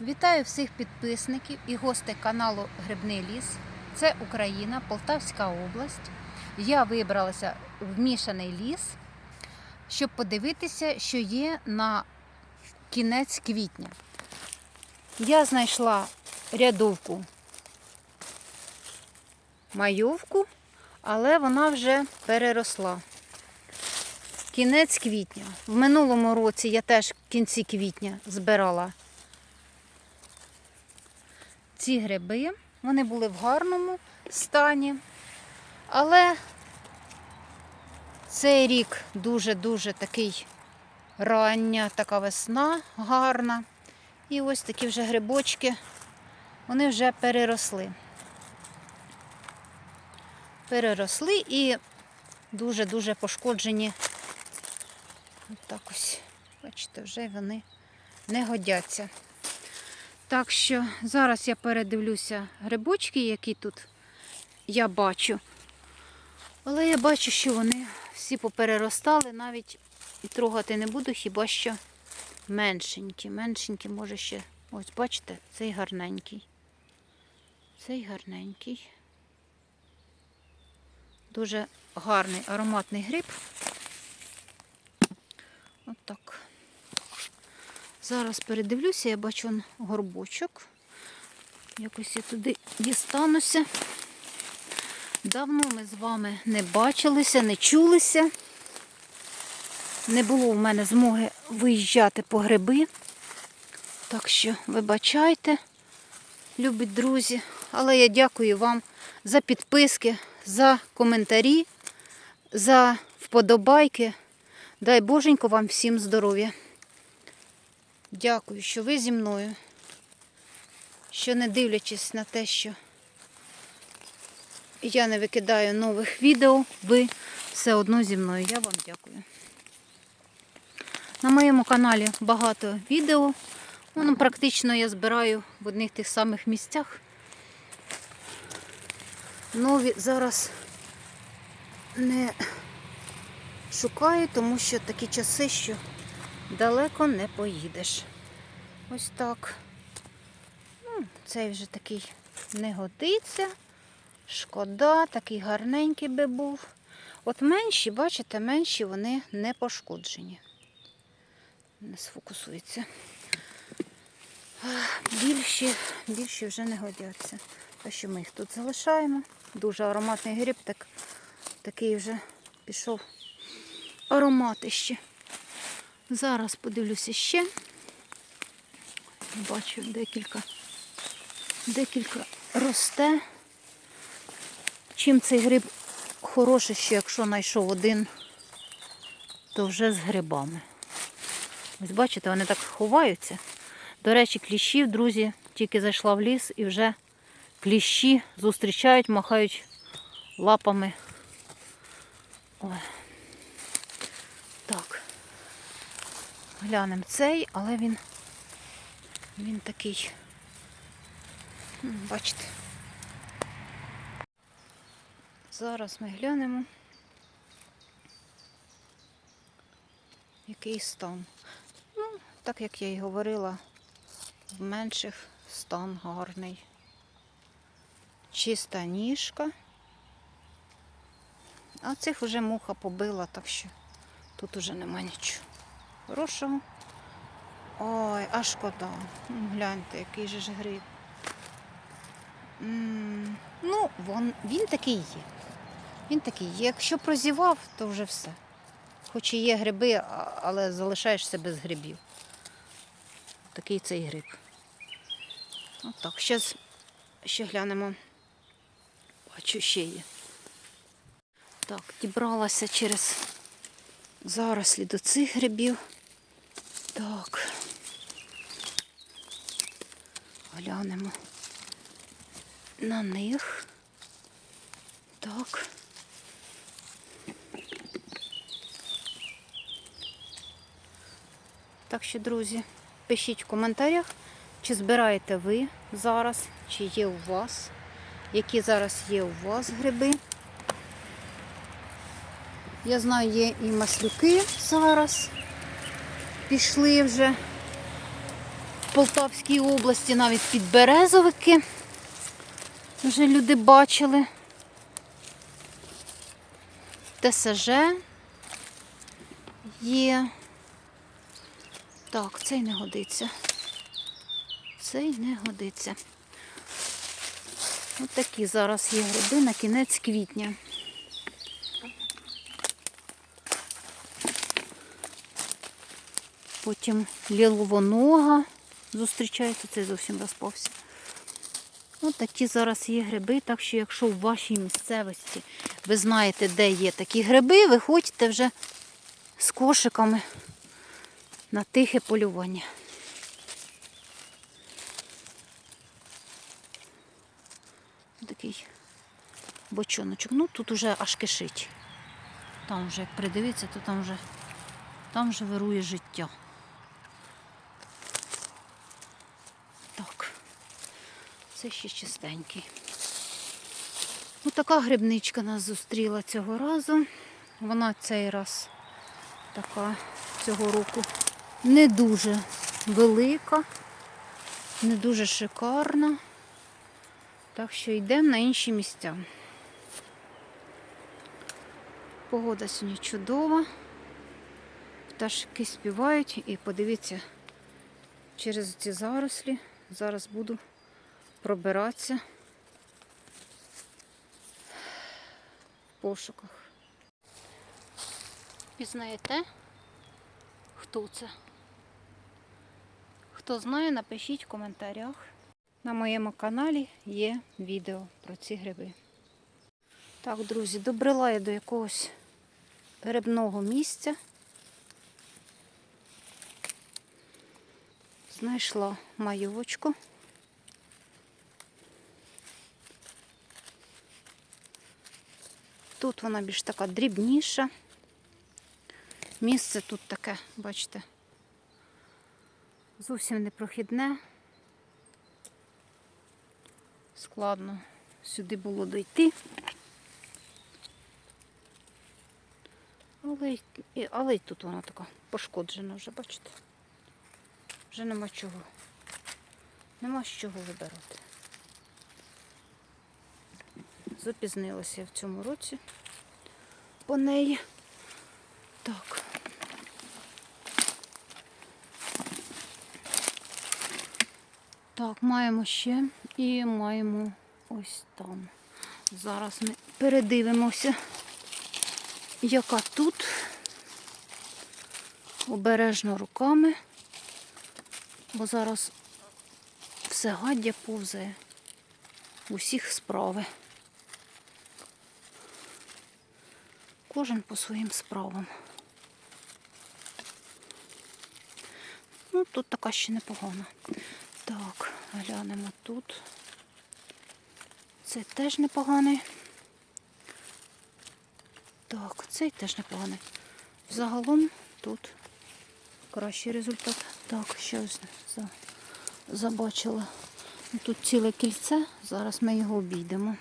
Вітаю всіх підписників і гостей каналу Грибний ліс. Це Україна, Полтавська область. Я вибралася в мішаний ліс, щоб подивитися, що є на кінець квітня. Я знайшла рядовку майовку, але вона вже переросла. Кінець квітня. В минулому році я теж в кінці квітня збирала ці гриби. Вони були в гарному стані. Але цей рік дуже-дуже такий рання, така весна гарна. І ось такі вже грибочки, вони вже переросли. Переросли і дуже-дуже пошкоджені. Ось так ось, бачите, вже вони не годяться. Так що зараз я передивлюся грибочки, які тут я бачу. Але я бачу, що вони всі попереростали, навіть трогати не буду, хіба що меншенькі. Меншенькі, може ще. Ось, бачите, цей гарненький. Цей гарненький. Дуже гарний ароматний гриб. Отак. Зараз передивлюся, я бачу горбочок. Якось я туди дістануся. Давно ми з вами не бачилися, не чулися. Не було в мене змоги виїжджати по гриби. Так що вибачайте, любі друзі. Але я дякую вам за підписки, за коментарі, за вподобайки. Дай Боженько вам всім здоров'я. Дякую, що ви зі мною. Що не дивлячись на те, що я не викидаю нових відео, ви все одно зі мною. Я вам дякую. На моєму каналі багато відео. Воно практично я збираю в одних тих самих місцях. Нові зараз не шукаю, тому що такі часи, що далеко не поїдеш. Ось так. Ну, цей вже такий не годиться. Шкода, такий гарненький би був. От менші, бачите, менші вони не пошкоджені. Не сфокусується. Більші, більші вже не годяться. Так що ми їх тут залишаємо. Дуже ароматний гриб, так, такий вже пішов ароматище. Зараз подивлюся ще. Бачу декілька, декілька росте. Чим цей гриб хороший, що якщо знайшов один, то вже з грибами. Ось бачите, вони так ховаються. До речі, кліщів, друзі, тільки зайшла в ліс і вже кліщі зустрічають, махають лапами. Ой. Так. Глянемо цей, але він, він такий, бачите. Зараз ми глянемо, який стан. Ну, так як я і говорила, в менших стан гарний. Чиста ніжка. А цих вже муха побила, так що тут уже нема нічого. Хорошого. Ой, а шкода. Гляньте, який же ж гриб. Ну, вон, він такий є. Він такий є. Якщо прозівав, то вже все. Хоч і є гриби, але залишаєшся без грибів. Такий цей гриб. Отак. Зараз ще глянемо. Бачу, ще є. Так, дібралася через зарослі до цих грибів. Так. Глянемо на них. Так. Так що, друзі, пишіть в коментарях, чи збираєте ви зараз, чи є у вас, які зараз є у вас гриби. Я знаю, є і маслюки зараз. Пішли вже. в Полтавській області навіть підберезовики. Вже люди бачили. ТСЖ є. Так, цей не годиться. Цей не годиться. Ось такі зараз є гриби на кінець квітня. Потім ліловонога зустрічається, цей зовсім розпався. Ось такі зараз є гриби, так що якщо в вашій місцевості ви знаєте, де є такі гриби, виходьте вже з кошиками на тихе полювання. Такий бочоночок. Ну тут уже аж кишить. Там вже, як придивитися, то там вже, там вже вирує життя. Це ще чистенький. Ось така грибничка нас зустріла цього разу. Вона цей раз така цього року не дуже велика, не дуже шикарна. Так що йдемо на інші місця. Погода сьогодні чудова. Пташки співають і подивіться, через ці зарослі зараз буду пробиратися в пошуках. Пізнаєте, хто це? Хто знає, напишіть в коментарях. На моєму каналі є відео про ці гриби. Так, друзі, добрила я до якогось грибного місця. Знайшла майовочку. Тут вона більш така дрібніша. Місце тут таке, бачите, зовсім непрохідне. Складно сюди було дойти. Але, але й тут вона така пошкоджена вже, бачите? Вже нема чого. Нема з чого вибирати. Запізнилася я в цьому році по неї. Так. Так, маємо ще і маємо ось там. Зараз ми передивимося, яка тут обережно руками, бо зараз все гаддя повзає. Усіх справи. Кожен по своїм справам. Ну, тут така ще непогана. Так, глянемо тут. Це теж непоганий. Так, цей теж непоганий. Загалом тут кращий результат. Так, ще ось за, забачила. Тут ціле кільце, зараз ми його обійдемо.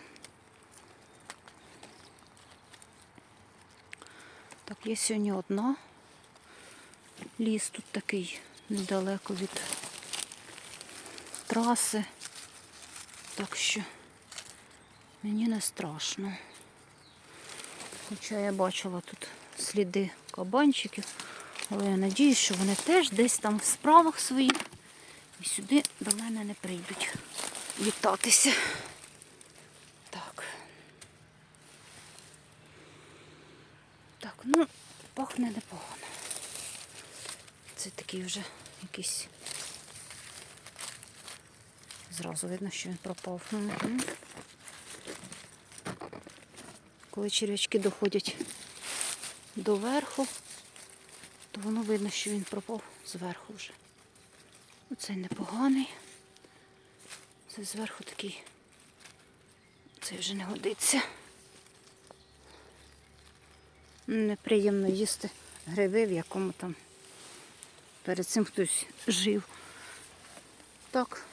Так, є сьогодні одна. Ліс тут такий недалеко від траси. Так що мені не страшно. Хоча я бачила тут сліди кабанчиків, але я надіюсь, що вони теж десь там в справах своїх і сюди до мене не прийдуть вітатися. Так. Так, ну, пахне непогано. Це такий вже якийсь. Зразу видно, що він пропав. Угу. Коли черв'ячки доходять до верху, то воно видно, що він пропав зверху вже. Оцей непоганий. Це зверху такий. Цей вже не годиться. Неприємно їсти гриби, в якому там перед цим хтось жив. Так.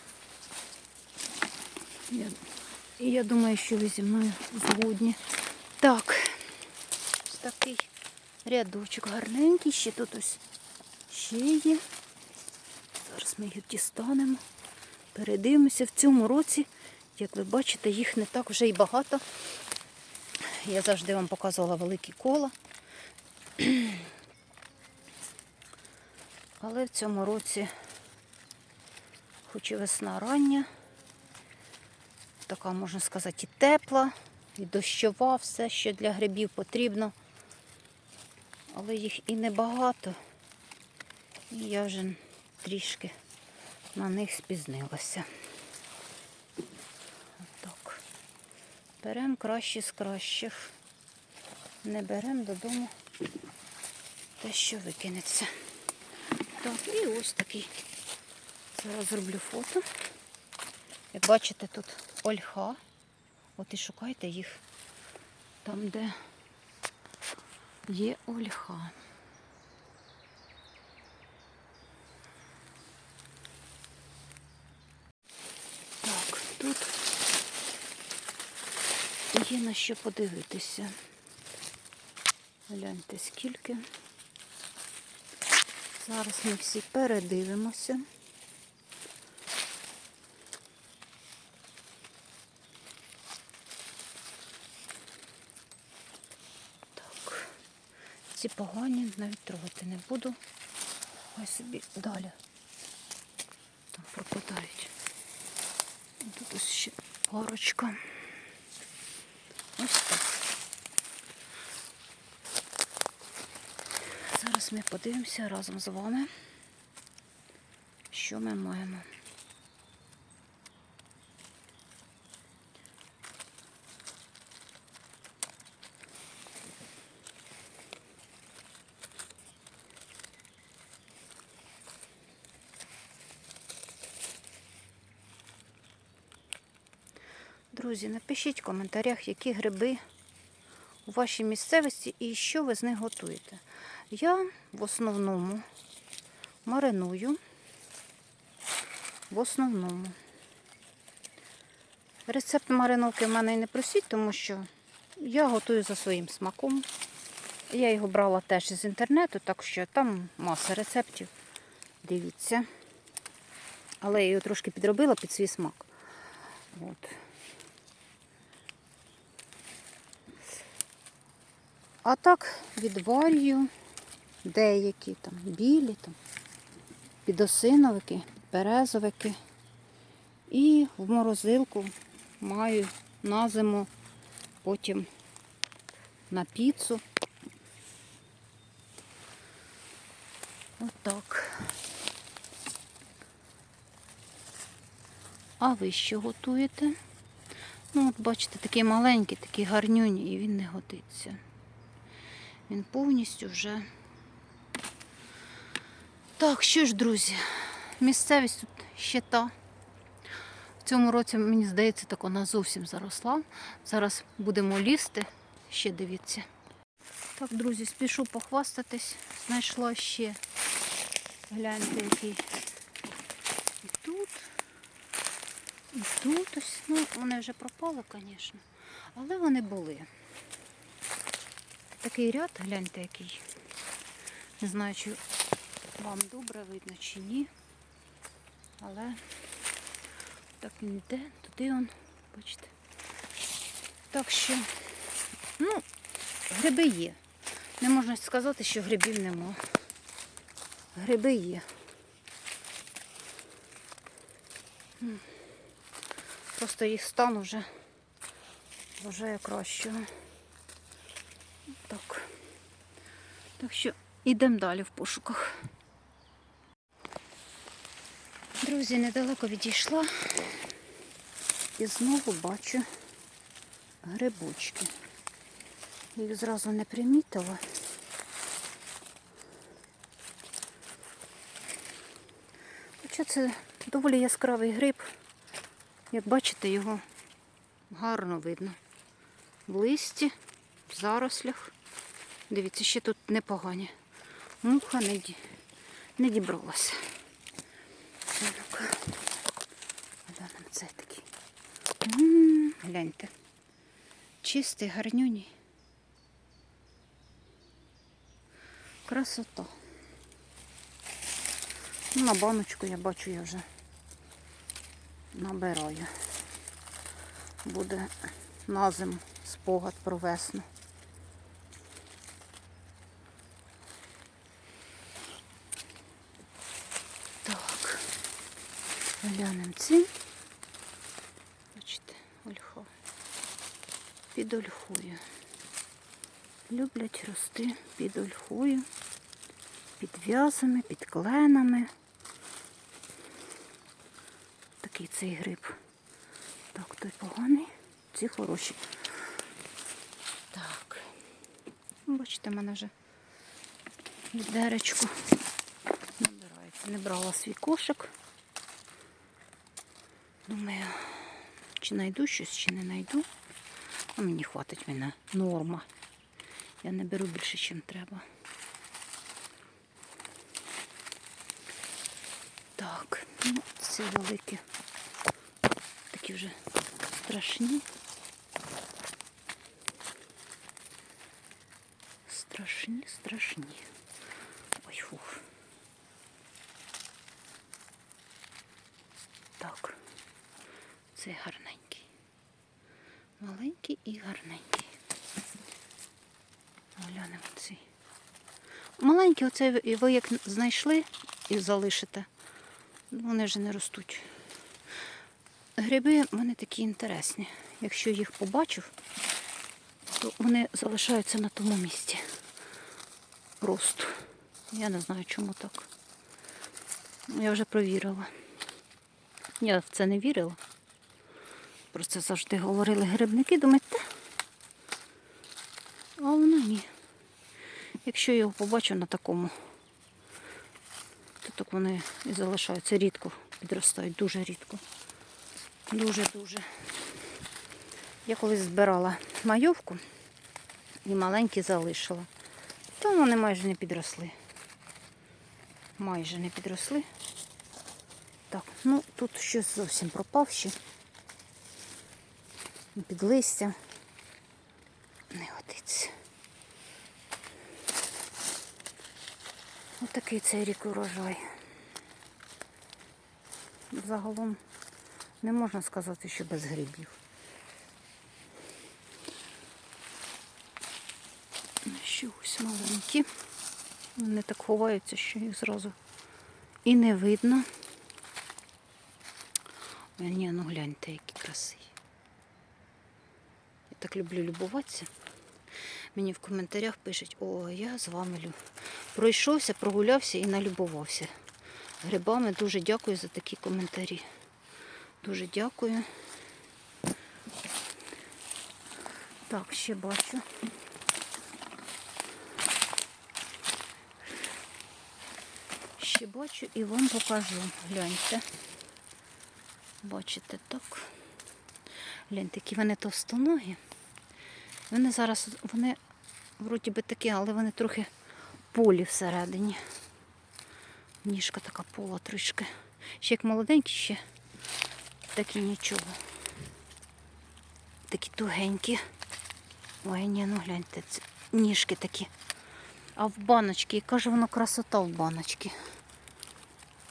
Я, я думаю, що ви зі мною згодні. Так, ось такий рядочок гарненький, ще тут ось ще є. Зараз ми їх дістанемо. Передивимося в цьому році. Як ви бачите, їх не так вже і багато. Я завжди вам показувала великі кола. Але в цьому році, хоч і весна рання, така, можна сказати, і тепла, і дощова, все, що для грибів потрібно. Але їх і небагато. І я вже трішки на них спізнилася. Отак. Беремо краще з кращих. Не беремо додому те, що викинеться. Так, і ось такий. Зараз зроблю фото. Як бачите, тут ольха. От і шукайте їх там, де є ольха. Так, тут є на що подивитися. Гляньте скільки. Зараз ми всі передивимося. Так, ці погані навіть трогати не буду. Хай собі далі там пропадають. Тут ось ще парочка. Ось так. Зараз ми подивимося разом з вами, що ми маємо. Друзі, напишіть в коментарях, які гриби у вашій місцевості і що ви з них готуєте. Я в основному мариную. В основному. Рецепт мариновки в мене і не просіть, тому що я готую за своїм смаком. Я його брала теж з інтернету, так що там маса рецептів. Дивіться. Але я його трошки підробила під свій смак. От. А так відварюю деякі там білі, там, підосиновики, березовики. І в морозилку маю на зиму, потім на піцу. Отак. А ви що готуєте? Ну, от бачите, такий маленький, такий гарнюній, і він не годиться. Він повністю вже. Так, що ж, друзі, місцевість тут ще та. В цьому році, мені здається, так вона зовсім заросла. Зараз будемо лізти, ще дивіться. Так, друзі, спішу похвастатись. Знайшла ще. Гляньте, який. І тут. І тут ось. Ну, вони вже пропали, звісно. Але вони були. Такий ряд, гляньте який. Не знаю, чи вам добре видно чи ні. Але так він йде, туди он, бачите. Так що, ну, гриби є. Не можна сказати, що грибів нема. Гриби є. Просто їх стан вже вважаю кращого. Так. Так що йдемо далі в пошуках. Друзі, недалеко відійшла і знову бачу грибочки. Їх зразу не примітила. Хоча це доволі яскравий гриб. Як бачите, його гарно видно. В листі, в зарослях. Дивіться, ще тут непогані. Муха не, ді... не дібралася. Глянемо цей такий. Гляньте. Чистий, гарнюній. Красота. Ну, На баночку я бачу, я вже набираю. Буде на зиму спогад про весну. Так, глянемо ці. Бачите, ольха. Під ольхою. Люблять рости під ольхою, під в'язами, під кленами. Такий цей гриб. Так, той поганий, ці хороші. Так. Бачите, в мене вже відеречко набирається. Не брала свій кошик. Думаю, чи знайду щось, чи не знайду. А мені хватить мене норма. Я не беру більше, ніж треба. Так, ну, ці великі. Такі вже страшні. Страшні, страшні. Ой, фух. Так. Це гарненький. Маленький і гарненький. Глянемо цей. Маленький, оце ви- як знайшли і залишите, вони вже не ростуть. Гриби вони такі інтересні. Якщо їх побачив, то вони залишаються на тому місці. Росту. Я не знаю, чому так. Я вже провірила. Я в це не вірила. Про це завжди говорили грибники, думають, та. А воно ні. Якщо я його побачу на такому, то так вони і залишаються рідко, підростають дуже рідко. Дуже-дуже. Я колись збирала майовку і маленькі залишила. То вони майже не підросли. Майже не підросли. Так, ну тут щось зовсім пропавші. Під листя. Не годиться. Отакий цей рік урожай. Загалом не можна сказати, що без грибів. Ще ось маленькі. Вони так ховаються, що їх зразу і не видно. Ой, Ні, ну гляньте, які красиві. Я так люблю любуватися. Мені в коментарях пишуть, о, я з вами лю- пройшовся, прогулявся і налюбувався. Грибами дуже дякую за такі коментарі. Дуже дякую. Так, ще бачу. Ще бачу і вам покажу. Гляньте. Бачите, так. Гляньте, які вони товстоногі. Вони зараз, вони вроді би такі, але вони трохи полі всередині. Ніжка така пола трішки. Ще як молоденькі, ще такі нічого. Такі тугенькі. Ой, ні, ну гляньте, це ніжки такі. А в баночці, яка ж воно красота в баночці.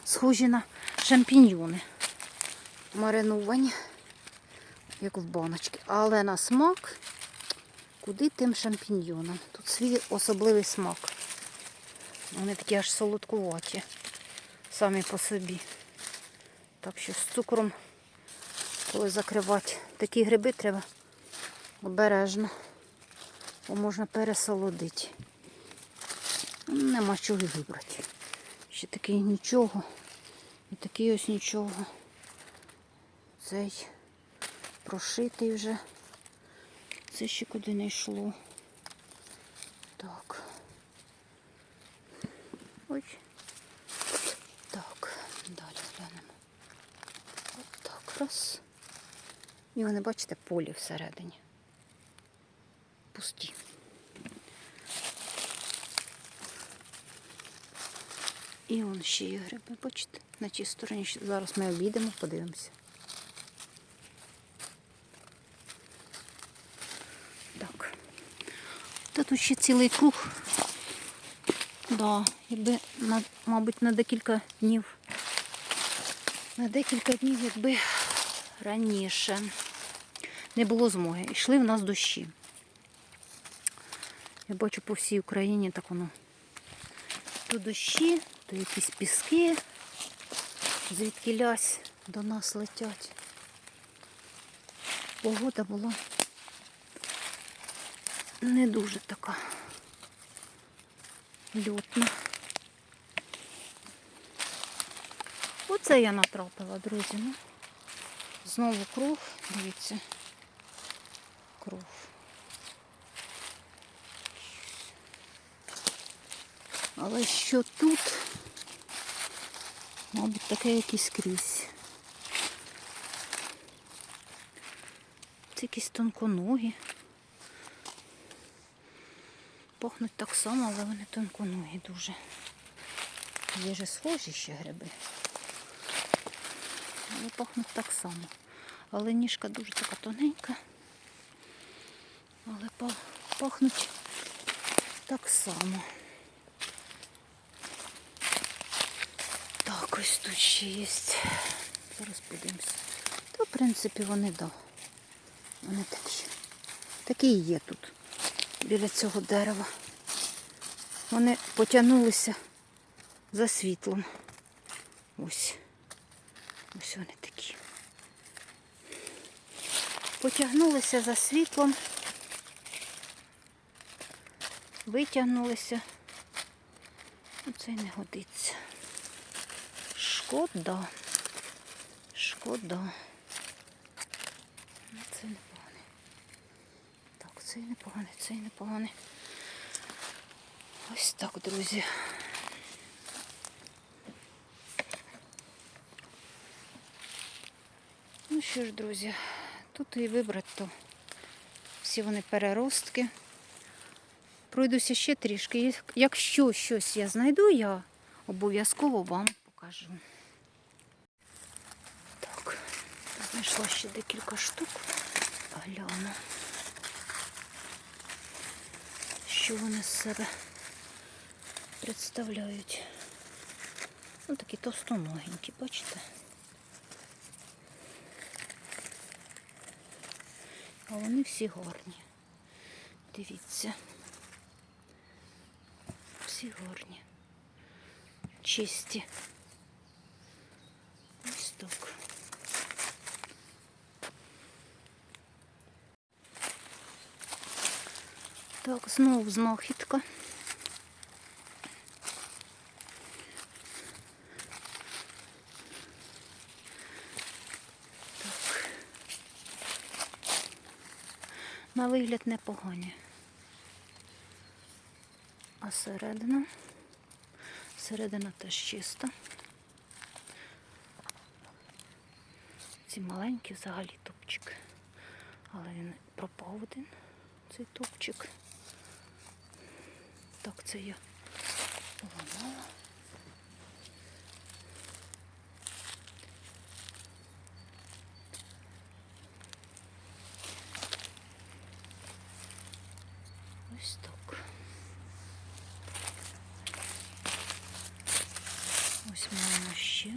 Схожі на шампіньйони. Мариновані, як в баночці. Але на смак куди тим шампіньйонам. Тут свій особливий смак. Вони такі аж солодкуваті самі по собі. Так що з цукром, коли закривати такі гриби, треба обережно, бо можна пересолодити. Нема чого вибрати. Ще такий нічого. І такий ось нічого. Цей прошитий вже. Це ще куди не йшло. Так. Ой. Так, далі глянемо. От так, раз. І вони, бачите, полі всередині. Пусті. І он ще є гриби, бачите, на тій стороні. Зараз ми обійдемо, подивимося. Так. Та тут ще цілий круг Да, якби, мабуть, на декілька днів. На декілька днів, якби раніше не було змоги. Йшли в нас дощі. Я бачу по всій Україні так воно. То дощі, то якісь піски, звідки лясь до нас летять. Погода була не дуже така льотна. Оце я натрапила, друзі. Ну, знову круг, дивіться. Круг. Але що тут? Мабуть, таке якийсь скрізь. Це якісь тонконогі. Пахнуть так само, але вони тонконогі дуже. Є же схожі ще гриби. Але пахнуть так само. Але ніжка дуже така тоненька. Але пахнуть так само. Так, ось тут ще є. Зараз подивимося. Та, в принципі, вони да. Вони такі. Такі є тут, біля цього дерева. Вони потягнулися за світлом. Ось. Ось вони такі. Потягнулися за світлом. Витягнулися. Оце й не годиться. Шкода. Шкода. Ну, Це непогане. Так, це і непогане, це і непогане. Ось так, друзі. Ну що ж, друзі, тут і вибрати, всі вони переростки. Пройдуся ще трішки. Якщо щось я знайду, я обов'язково вам покажу. Так, знайшла ще декілька штук. Гляну, що вони з себе представляють. Ну, такі товстоногенькі, бачите? А вони всі гарні. Дивіться. Всі гарні. Чисті. Ось так. Так, знову знахідка. Так. На вигляд непогані. А середина. Середина теж чиста. Ці маленькі взагалі топчик. Але він пропав один, цей топчик. Так, це я поламала. Ось так. Ось маємо ще.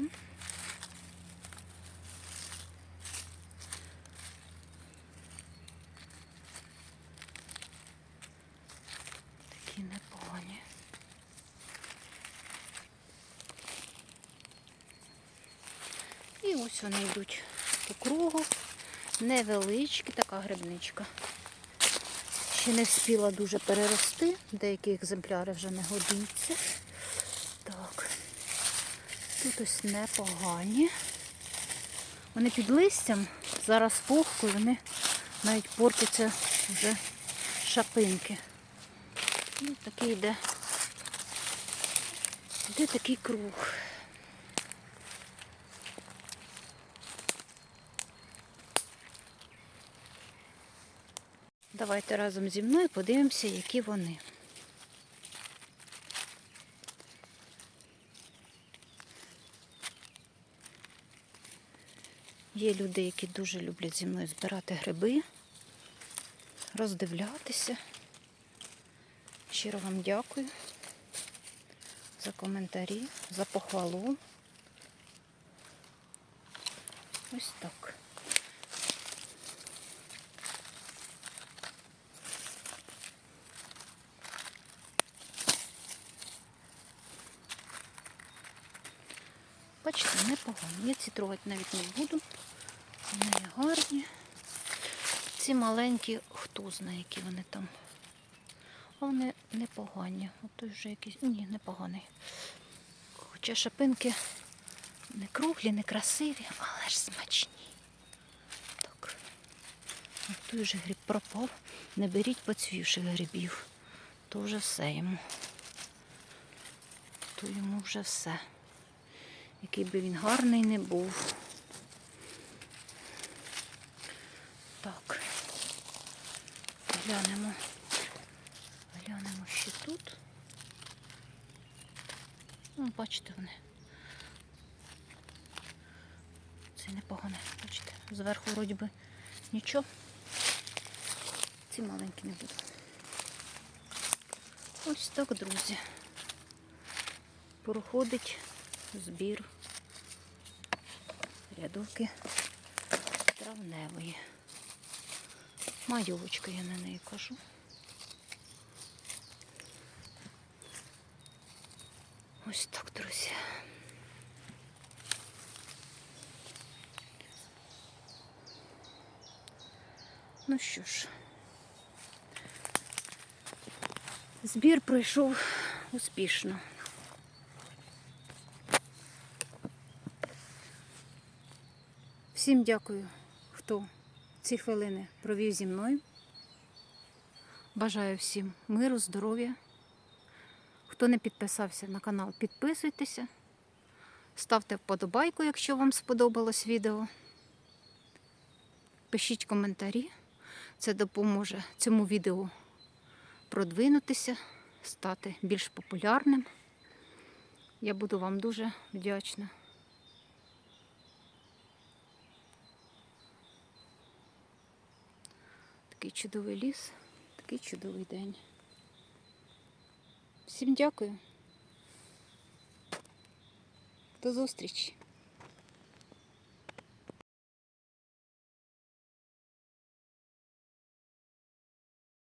Такі непогані. І ось вони йдуть по кругу. Невеличкі, така грибничка. Ще не встигла дуже перерости, деякі екземпляри вже не годуються. Так, тут ось непогані. Вони під листям, зараз пухку, вони навіть портяться вже шапинки. Ну, такий йде. Йде такий круг. Давайте разом зі мною подивимося, які вони. Є люди, які дуже люблять зі мною збирати гриби, роздивлятися. Щиро вам дякую. за коментарі, за похвалу. Ось так. Бачите, непогано. Я ці трогати навіть не буду. Вони гарні. Ці маленькі, хто знає, які вони там. А вони непогані. От вже якийсь. Ні, непоганий. Хоча шапинки не круглі, не красиві, але ж смачні. Так. Той же гриб пропав. Не беріть поцвівших грибів. То вже все йому. То йому вже все. Який би він гарний не був. Так. Глянемо. Глянемо ще тут. Ну, бачите вони. Це непогане, бачите. Зверху вроді би нічого. Ці маленькі не будуть. Ось так, друзі. Проходить збір рядовки травневої. Майовочка я на неї кажу. Ось так, друзі. Ну що ж, збір пройшов успішно. Всім дякую, хто ці хвилини провів зі мною. Бажаю всім миру, здоров'я. Хто не підписався на канал, підписуйтеся. Ставте вподобайку, якщо вам сподобалось відео. Пишіть коментарі. Це допоможе цьому відео продвинутися, стати більш популярним. Я буду вам дуже вдячна. Такий чудовий ліс, такий чудовий день. Всім дякую. До зустрічі!